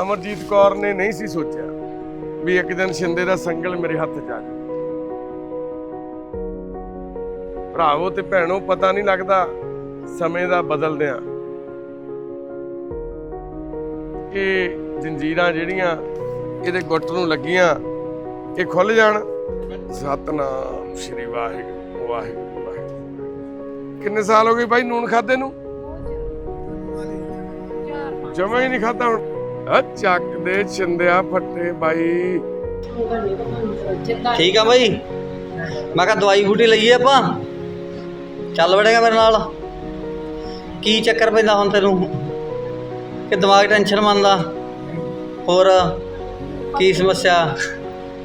ਅਮਰਜੀਤ ਕੌਰ ਨੇ ਨਹੀਂ ਸੀ ਸੋਚਿਆ ਵੀ ਇੱਕ ਦਿਨ ਸ਼ਿੰਦੇ ਦਾ ਸੰਗਲ ਮੇਰੇ ਹੱਥ 'ਚ ਆ ਜਾਊ ਭਰਾਵੋ ਤੇ ਭੈਣੋ ਪਤਾ ਨਹੀਂ ਲੱਗਦਾ ਸਮੇਂ ਦਾ ਬਦਲਦਿਆਂ ਇਹ ਜੰਜੀਰਾਂ ਜਿਹੜੀਆਂ ਇਹਦੇ ਗੁੱਟ ਨੂੰ ਲੱਗੀਆਂ ਇਹ ਖੁੱਲ ਜਾਣ। ਸਤਨਾਮ ਸ਼੍ਰੀ ਵਾਹਿਗੁਰੂ ਵਾਹਿਗੁਰੂ ਵਾਹਿਗੁਰੂ। ਕਿੰਨੇ ਸਾਲ ਹੋ ਗਏ ਬਾਈ ਨੂਨ ਖਾਦੇ ਨੂੰ? ਜਮਾ ਹੀ ਨਹੀਂ ਖਾਦਾ ਹੁਣ। ਆ ਚੱਕ ਦੇ ਚਿੰਦਿਆ ਫੱਟੇ ਬਾਈ। ਠੀਕ ਆ ਬਾਈ। ਮੈਂ ਕਿਹਾ ਦਵਾਈ ਬੂਟੀ ਲਈਏ ਆਪਾਂ। ਚੱਲ ਵੜੇਗਾ ਮੇਰੇ ਨਾਲ। ਕੀ ਚੱਕਰ ਪੈਂਦਾ ਹੁਣ ਤੈਨੂੰ? ਕਿ ਦਿਮਾਗ ਟੈਨਸ਼ਨ ਮੰਨਦਾ? ਹੋਰ ਕੀ ਸਮੱਸਿਆ?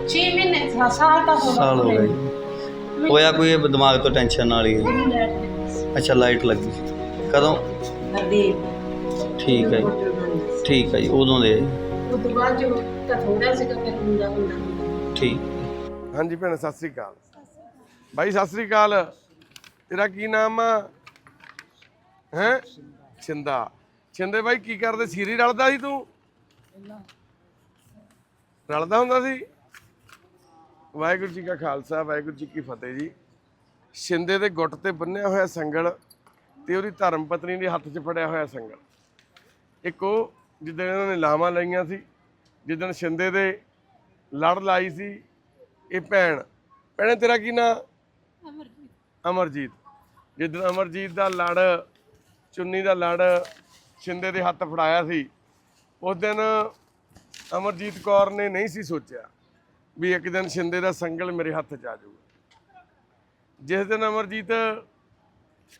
6 ਮਹੀਨੇ ਸਾਲ ਤਾਂ ਹੋ ਸਾਲ ਹੋ ਗਏ ਹੋਇਆ ਕੋਈ ਇਹ ਦਿਮਾਗ ਤੋਂ ਟੈਨਸ਼ਨ ਨਾਲ ਹੀ? ਅੱਛਾ ਲਾਈਟ ਲੱਗੀ। ਕਦੋਂ? ਠੀਕ ਹੈ ਜੀ, ਠੀਕ ਹੈ ਜੀ ਉਦੋਂ ਦੇ। ਤੋਂ ਬਾਅਦ ਜੋ ਤਾਂ ਥੋੜਾ ਸੀਗਾ ਫਿਰ ਹੁੰਦਾ ਹੁੰਦਾ। ਠੀਕ। ਹਾਂਜੀ ਭੈਣ ਸਤਿ ਸ੍ਰੀ ਅਕਾਲ। ਬਾਈ ਸਤਿ ਸ੍ਰੀ ਅਕਾਲ। ਤੇਰਾ ਕੀ ਨਾਮ ਆ? ਹੈ? ਛਿੰਦਾ। ਛਿੰਦੇ ਬਾਈ ਕੀ ਕਰਦੇ? ਸੀਰੀ ਰਲਦਾ ਸੀ ਤੂੰ? ਰਲਦਾ ਹੁੰਦਾ ਸੀ? ਵਾਹਿਗੁਰੂ ਜੀ ਕਾ ਖਾਲਸਾ ਵਾਹਿਗੁਰੂ ਜੀ ਕੀ ਫਤਿਹ ਜੀ। ਛਿੰਦੇ ਦੇ ਗੁੱਟ ਤੇ ਬੰਨਿਆ ਹੋਇਆ ਸੰਗਲ ਤੇ ਉਹਦੀ ਧਰਮ ਪਤਨੀ ਦੇ ਹੱਥ 'ਚ ਫੜਿਆ ਹੋਇਆ ਸੰਗਲ। ਇੱਕ ਉਹ ਜਿੱਦਣ ਇਹਨਾਂ ਨੇ ਲਾਵਾਂ ਲਈਆਂ ਸੀ ਜਿੱਦਣ ਛਿੰਦੇ ਦੇ ਲੜ ਲਾਈ ਸੀ ਇਹ ਭੈਣ ਭੈਣੇ ਤੇਰਾ ਕੀ ਨਾਂ? ਅਮਰਜੀਤ। ਜਿੱਦਣ ਅਮਰਜੀਤ ਦਾ ਲੜ ਚੁੰਨੀ ਦਾ ਲੜ ਛਿੰਦੇ ਦੇ ਹੱਥ ਫੜਾਇਆ ਸੀ ਉਸ ਦਿਨ ਅਮਰਜੀਤ ਕੌਰ ਨੇ ਨਹੀਂ ਸੀ ਸੋਚਿਆ ਵੀ ਇੱਕ ਦਿਨ ਛਿੰਦੇ ਦਾ ਸੰਗਲ ਮੇਰੇ ਹੱਥ 'ਚ ਆ ਜਾਊਗਾ। ਜਿਸ ਦਿਨ ਅਮਰਜੀਤ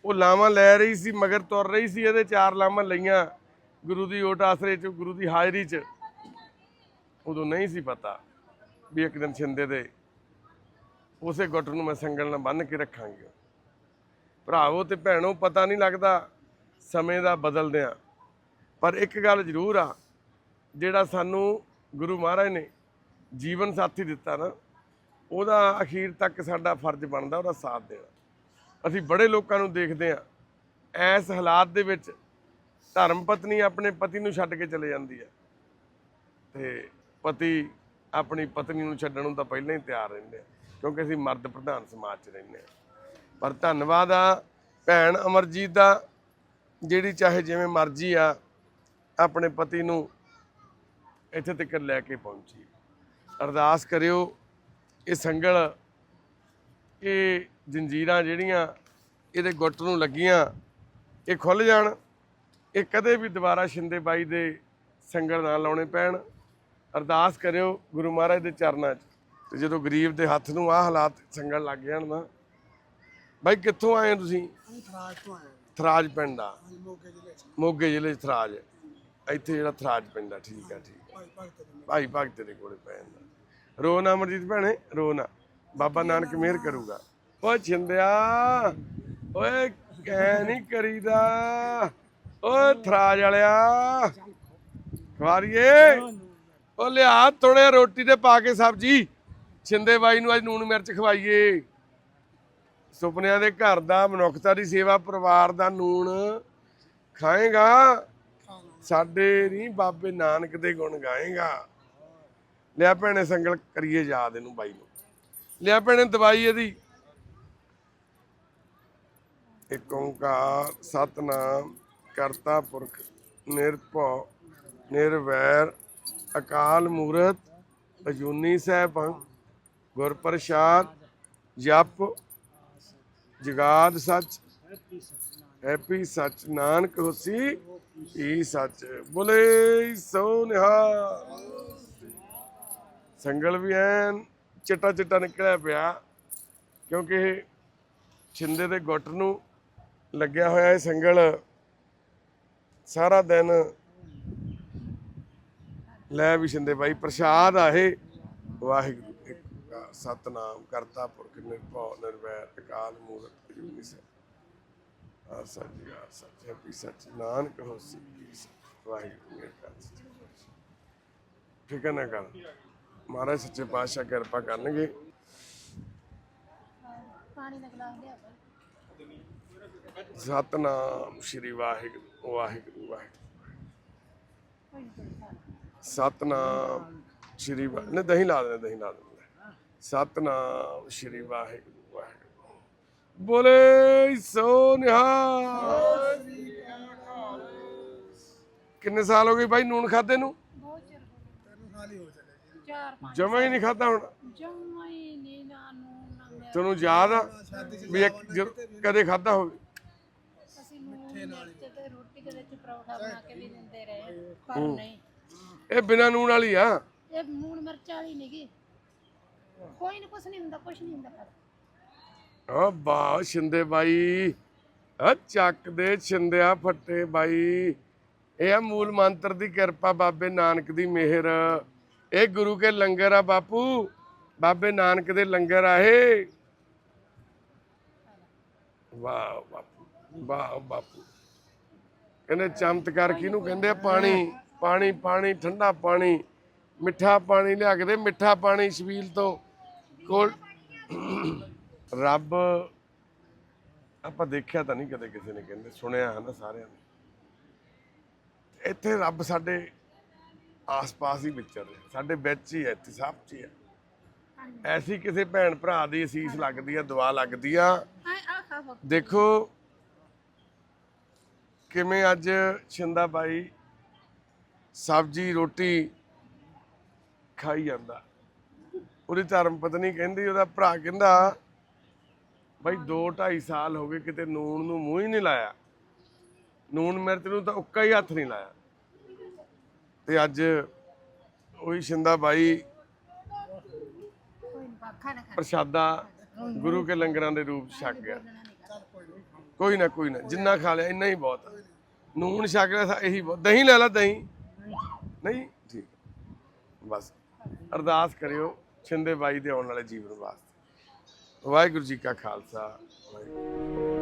ਉਹ ਲਾਵਾਂ ਲੈ ਰਹੀ ਸੀ ਮਗਰ ਤੁਰ ਰਹੀ ਸੀ ਇਹਦੇ ਚਾਰ ਲਾਵਾਂ ਲਈਆਂ ਗੁਰੂ ਦੀ ਓਟ ਆਸਰੇ 'ਚ, ਗੁਰੂ ਦੀ ਹਾਜ਼ਰੀ 'ਚ। ਉਦੋਂ ਨਹੀਂ ਸੀ ਪਤਾ ਵੀ ਇੱਕ ਦਿਨ ਛਿੰਦੇ ਦੇ ਉਸੇ ਗੁੱਟ ਨੂੰ ਮੈਂ ਸੰਗਲ ਨਾਲ ਬੰਨ੍ਹ ਕੇ ਰੱਖਾਂਗੀ। ਭਰਾਵੋ ਤੇ ਭੈਣੋ, ਪਤਾ ਨਹੀਂ ਲੱਗਦਾ ਸਮੇਂ ਦਾ ਬਦਲਦਿਆਂ ਪਰ ਇੱਕ ਗੱਲ ਜ਼ਰੂਰ ਆ, ਜਿਹੜਾ ਸਾਨੂੰ ਗੁਰੂ ਮਹਾਰਾਜ ਨੇ ਜੀਵਨ ਸਾਥੀ ਦਿੱਤਾ ਨਾ, ਉਹਦਾ ਅਖੀਰ ਤੱਕ ਸਾਡਾ ਫਰਜ਼ ਬਣਦਾ, ਉਹਦਾ ਸਾਥ ਦੇਣਾ। ਅਸੀਂ ਬੜੇ ਲੋਕਾਂ ਨੂੰ ਦੇਖਦੇ ਆ ਐਸ ਹਾਲਾਤ ਦੇ ਵਿੱਚ ਧਰਮ ਪਤਨੀ ਆਪਣੇ ਪਤੀ ਨੂੰ ਛੱਡ ਕੇ ਚਲੇ ਜਾਂਦੀ ਹੈ। ਤੇ ਪਤੀ ਆਪਣੀ ਪਤਨੀ ਨੂੰ ਛੱਡਣ ਨੂੰ ਤਾਂ ਪਹਿਲਾਂ ਹੀ ਤਿਆਰ ਰਹਿੰਦੇ ਆ, ਕਿਉਂਕਿ ਅਸੀਂ ਮਰਦ ਪ੍ਰਧਾਨ ਸਮਾਜ 'ਚ ਰਹਿੰਦੇ ਆ। ਪਰ ਧੰਨਵਾਦ ਆ ਭੈਣ ਅਮਰਜੀਤ ਦਾ, ਜਿਹੜੀ ਚਾਹੇ ਜਿਵੇਂ ਮਰਜ਼ੀ ਆ, ਆਪਣੇ ਪਤੀ ਨੂੰ ਇੱਥੇ ਤੱਕ ਲੈ ਕੇ ਪਹੁੰਚੀ। ਅਰਦਾਸ ਕਰਿਓ, ਇਹ ਸੰਗਲ, ਇਹ ਜੰਜੀਰਾਂ ਜਿਹੜੀਆਂ, ਇਹਦੇ ਗੁੱਟ ਨੂੰ ਲੱਗੀਆਂ, ਇਹ ਖੁੱਲ ਜਾਣ। ਇਹ ਕਦੇ ਵੀ ਦੁਬਾਰਾ ਸ਼ਿੰਦੇ ਬਾਈ ਦੇ ਸੰਗਲ ਨਾ ਲਾਉਣੇ ਪੈਣ ਅਰਦਾਸ ਕਰਿਓ ਗੁਰੂ ਮਹਾਰਾਜ ਦੇ ਚਰਨਾਂ 'ਚ। ਤੇ ਜਦੋਂ ਗਰੀਬ ਦੇ ਹੱਥ ਨੂੰ ਆਹ ਹਾਲਾਤ ਸੰਗਲ ਲੱਗ ਜਾਣ ਨਾ ਬਾਈ ਕਿੱਥੋਂ ਆਏ ਹੋ ਤੁਸੀਂ? ਥਰਾਜ ਪਿੰਡ ਆ। ਮੋਗੇ ਜ਼ਿਲ੍ਹੇ 'ਚ। ਥਰਾਜ ਇੱਥੇ ਜਿਹੜਾ ਥਰਾਜ ਪਿੰਡ ਆ ਠੀਕ ਆ ਠੀਕ ਆ। ਭਾਈ ਭਗਤ ਦੇ ਕੋਲੇ। ਪੈ ਜਾਂਦਾ। ਰੋ ਨਾ ਅਮਰਜੀਤ ਭੈਣੇ ਰੋ ਨਾ। ਬਾਬਾ ਨਾਨਕ ਮਿਹਰ ਕਰੂਗਾ। ਓ ਛਿੰਦਿਆ ਓਏ ਕਹਿ ਨਹੀਂ ਕਰੀਦਾ? ਓ ਥਰਾਜ ਵਾਲਿਆ। ਖਵਾਰੀਏ। ਓ ਲਿਆ ਥੋੜੇ ਰੋਟੀ ਤੇ ਪਾ ਕੇ ਸਬਜੀ। ਛਿੰਦੇ ਬਾਈ ਨੂੰ ਅੱਜ ਨੂਨ ਮਿਰਚ ਖਵਾਈਏ। ਸੁਪਨਿਆਂ ਦੇ ਘਰ ਦਾ ਮਨੁੱਖਤਾ ਦੀ ਸੇਵਾ, ਪਰਿਵਾਰ ਦਾ ਨੂਣ। ਖਾਏਗਾ। ਸਾਡੇ ਨਹੀਂ ਬਾਬੇ ਨਾਨਕ ਦੇ ਗੁਣ ਗਾਏਗਾ। ਲਿਆ ਭੈਣੇ ਸੰਗਲ ਕਰੀਏ ਯਾਦ ਇਹਨੂੰ ਬਾਈ ਨੂੰ। ਲਿਆ ਭੈਣੇ ਦਵਾਈ ਇਹਦੀ। ਇੱਕ ਓੰਕਾਰ, ਸਤਨਾਮ। ਕਰਤਾ ਪੁਰਖ, ਨਿਰਭਉ, ਨਿਰਵੈਰ, ਅਕਾਲ ਮੂਰਤ, ਅਜੂਨੀ ਸੈਭੰ ਗੁਰ ਪ੍ਰਸਾਦ ਜਪ, ਜਗਾਦ ਸੱਚ, ਹੈਪੀ ਸੱਚ, ਨਾਨਕ ਹੋਸੀ, ਈ ਸੱਚ। ਬੋਲੇ ਸੋ ਨਿਹਾਲ। ਸੰਗਲ ਵੀ ਐਨ ਚਿੱਟਾ ਚਿੱਟਾ ਨਿਕਲਿਆ ਪਿਆ, ਕਿਉਂਕਿ ਛਿੰਦੇ ਦੇ ਗੁੱਟ ਨੂੰ ਲੱਗਿਆ ਹੋਇਆ ਇਹ ਸੰਗਲ ਸਾਰਾ ਦਿਨ ਲੈ ਵੀ ਛਿੰਦੇ ਬਾਈ ਪ੍ਰਸ਼ਾਦ ਆ ਵਾਹਿਗੁਰੂ ਸਤਨਾਮ, ਕਰਤਾ ਪੁਰਖ ਨਿਰਭਉ, ਨਿਰਵੈਰ, ਅਕਾਲ ਮੂਰਤ, ਅਜੂਨੀ ਸੈ ਆ ਸੱਚ ਆ ਸੱਚ ਹੈ ਵੀ ਸੱਚ ਨਾਨਕ ਹੋਸੀ ਵਾਹਿਗੁਰੂ ਮੇਰੇ ਕਰ ਠੀਕ ਨਾ ਗੱਲ? ਮਹਾਰਾਜ ਸੱਚੇ ਪਾਤਸ਼ਾਹ ਕਿਰਪਾ ਕਰਨਗੇ। ਪਾਣੀ ਦਾ ਗਲਾਸ ਲਿਆ ਸਤਨਾਮ ਸ਼੍ਰੀ ਵਾਹਿਗੁਰੂ ਵਾਹਿਗੁਰੂ ਵਾਹਿਗੁਰੂ। ਸਤਨਾਮ ਸ਼੍ਰੀ ਵਾ ਨੇ ਦਹੀਂ ਲਾ ਦੇਣਾ ਦਹੀਂ ਲਾ ਦੇਣਾ ਸਤਨਾਮ ਸ਼੍ਰੀ ਵਾਹਿਗੁਰੂ ਵਾਹਿਗੁਰੂ। ਬੋਲੇ ਸੋ ਨਿਹਾਲ। ਕਿੰਨੇ ਸਾਲ ਹੋ ਗਏ ਬਾਈ ਨੂਨ ਖਾਦੇ ਨੂੰ? ਬਹੁਤ ਚਿਰ ਹੋ ਗਿਆ ਚਾਰ ਪੰਜ ਜਮਾ ਹੀ ਨਹੀਂ ਖਾਦਾ ਹੁਣ? ਜਮਾ ਹੀ ਨਹੀਂ ਨਾ ਨੂੰ ਨਾ ਮੈਂ ਤੈਨੂੰ ਯਾਦ ਆ ਵੀ ਇੱਕ ਜਦੋਂ ਕਦੇ ਖਾਦਾ ਹੋਵੇ? ਅਸੀਂ ਨੂੰ ਮਿਰਚ ਤੇ ਰੋਟੀ ਦੇ ਵਿੱਚ ਪਰੌਠਾ ਬਣਾ ਕੇ ਵੀ ਦਿੰਦੇ ਰਹੇ ਪਰ ਨਹੀਂ। ਇਹ ਬਿਨਾ ਨੂਨ ਵਾਲੀ ਆ? ਇਹ ਨੂਣ ਮਿਰਚ ਵਾਲੀ ਨਹੀਂਗੀ ਕੋਈ ਨਾ ਕੁਛ ਨਹੀਂ ਹੁੰਦਾ ਕੁਛ ਨਹੀਂ ਹੁੰਦਾ ਪਰ। ਆ ਬਾ ਸ਼ਿੰਦੇ ਬਾਈ। ਆ ਚੱਕ ਦੇ ਛਿੰਦਿਆ ਫੱਟੇ ਬਾਈ। ਇਹ ਆ ਮੂਲ ਮੰਤਰ ਦੀ ਕਿਰਪਾ ਬਾਬੇ ਨਾਨਕ ਦੀ ਮਿਹਰ। ਇਹ ਗੁਰੂ ਕੇ ਲੰਗਰ ਆ ਬਾਪੂ। ਬਾਬੇ ਨਾਨਕ ਦੇ ਲੰਗਰ ਆ ਇਹ। ਵਾਹ, ਬਾਪੂ ਵਾਹ, ਬਾਪੂ। ਕਹਿੰਦੇ ਚਮਤਕਾਰ ਕਿਹਨੂੰ ਕਹਿੰਦੇ ਆ? ਪਾਣੀ ਪਾਣੀ ਪਾਣੀ, ਠੰਡਾ ਪਾਣੀ, ਮਿੱਠਾ ਪਾਣੀ ਲਿਆ ਕੇ ਦੇ, ਮਿੱਠਾ ਪਾਣੀ ਛਬੀਲ ਤੋਂ। ਕੋਲ ਰੱਬ, ਆਪਾਂ ਦੇਖਿਆ ਤਾਂ ਨਹੀਂ ਕਦੇ ਕਿਸੇ ਨੇ ਕਹਿੰਦੇ, ਸੁਣਿਆ ਹੈ ਨਾ ਸਾਰਿਆਂ ਨੇ। ਇੱਥੇ ਰੱਬ ਸਾਡੇ ਆਸ-ਪਾਸ ਹੀ ਵਿਚਰ ਰਿਹਾ, ਸਾਡੇ ਵਿੱਚ ਹੀ ਹੈ, ਇੱਥੇ ਸਭ 'ਚ ਹੀ ਹੈ। ਐਸੀ ਕਿਸੇ ਭੈਣ ਭਰਾ ਦੀ ਅਸੀਸ ਲੱਗਦੀ ਆ, ਦੁਆ ਲੱਗਦੀ ਆ। ਦੇਖੋ ਕਿਵੇਂ ਅੱਜ ਛਿੰਦਾ ਬਾਈ ਸਬਜੀ ਰੋਟੀ ਖਾਈ ਜਾਂਦਾ। ਉਹਦੀ ਧਰਮ ਪਤਨੀ ਕਹਿੰਦੀ ਉਹਦਾ ਭਰਾ ਕਹਿੰਦਾ ਬਾਈ 2 2.5 ਸਾਲ ਹੋ ਗਏ ਕਿਤੇ ਨੂਣ ਨੂੰ ਮੂੰਹ ਹੀ ਨਹੀਂ ਲਾਇਆ। ਨੂਣ ਮਿਰਚ ਨੂੰ ਤਾਂ ਉੱਕਾ ਹੀ ਹੱਥ ਨਹੀਂ ਲਾਇਆ। ਤੇ ਅੱਜ ਉਹੀ ਛਿੰਦਾ ਬਾਈ ਪ੍ਰਸ਼ਾਦਾ ਗੁਰੂ ਕੇ ਲੰਗਰਾਂ ਦੇ ਰੂਪ ਛਕ ਗਿਆ। ਕੋਈ ਨਾ ਕੋਈ ਨਾ। ਜਿੰਨਾ ਖਾ ਲਿਆ, ਇੰਨਾ ਹੀ ਬਹੁਤ ਆ। ਨੂਣ ਛਕ ਲਿਆ ਇਹੀ ਬਹੁਤ। ਦਹੀਂ ਲੈ ਲਾ, ਦਹੀਂ। ਨਹੀਂ? ਠੀਕ। ਬਸ। ਅਰਦਾਸ ਕਰਿਓ, ਛਿੰਦੇ ਬਾਈ ਦੇ ਆਉਣ ਵਾਲੇ ਜੀਵਨ ਵਾਸਤੇ। ਵਾਹਿਗੁਰੂ ਜੀ ਕਾ ਖਾਲਸਾ। ਵਾਹਿਗੁਰੂ।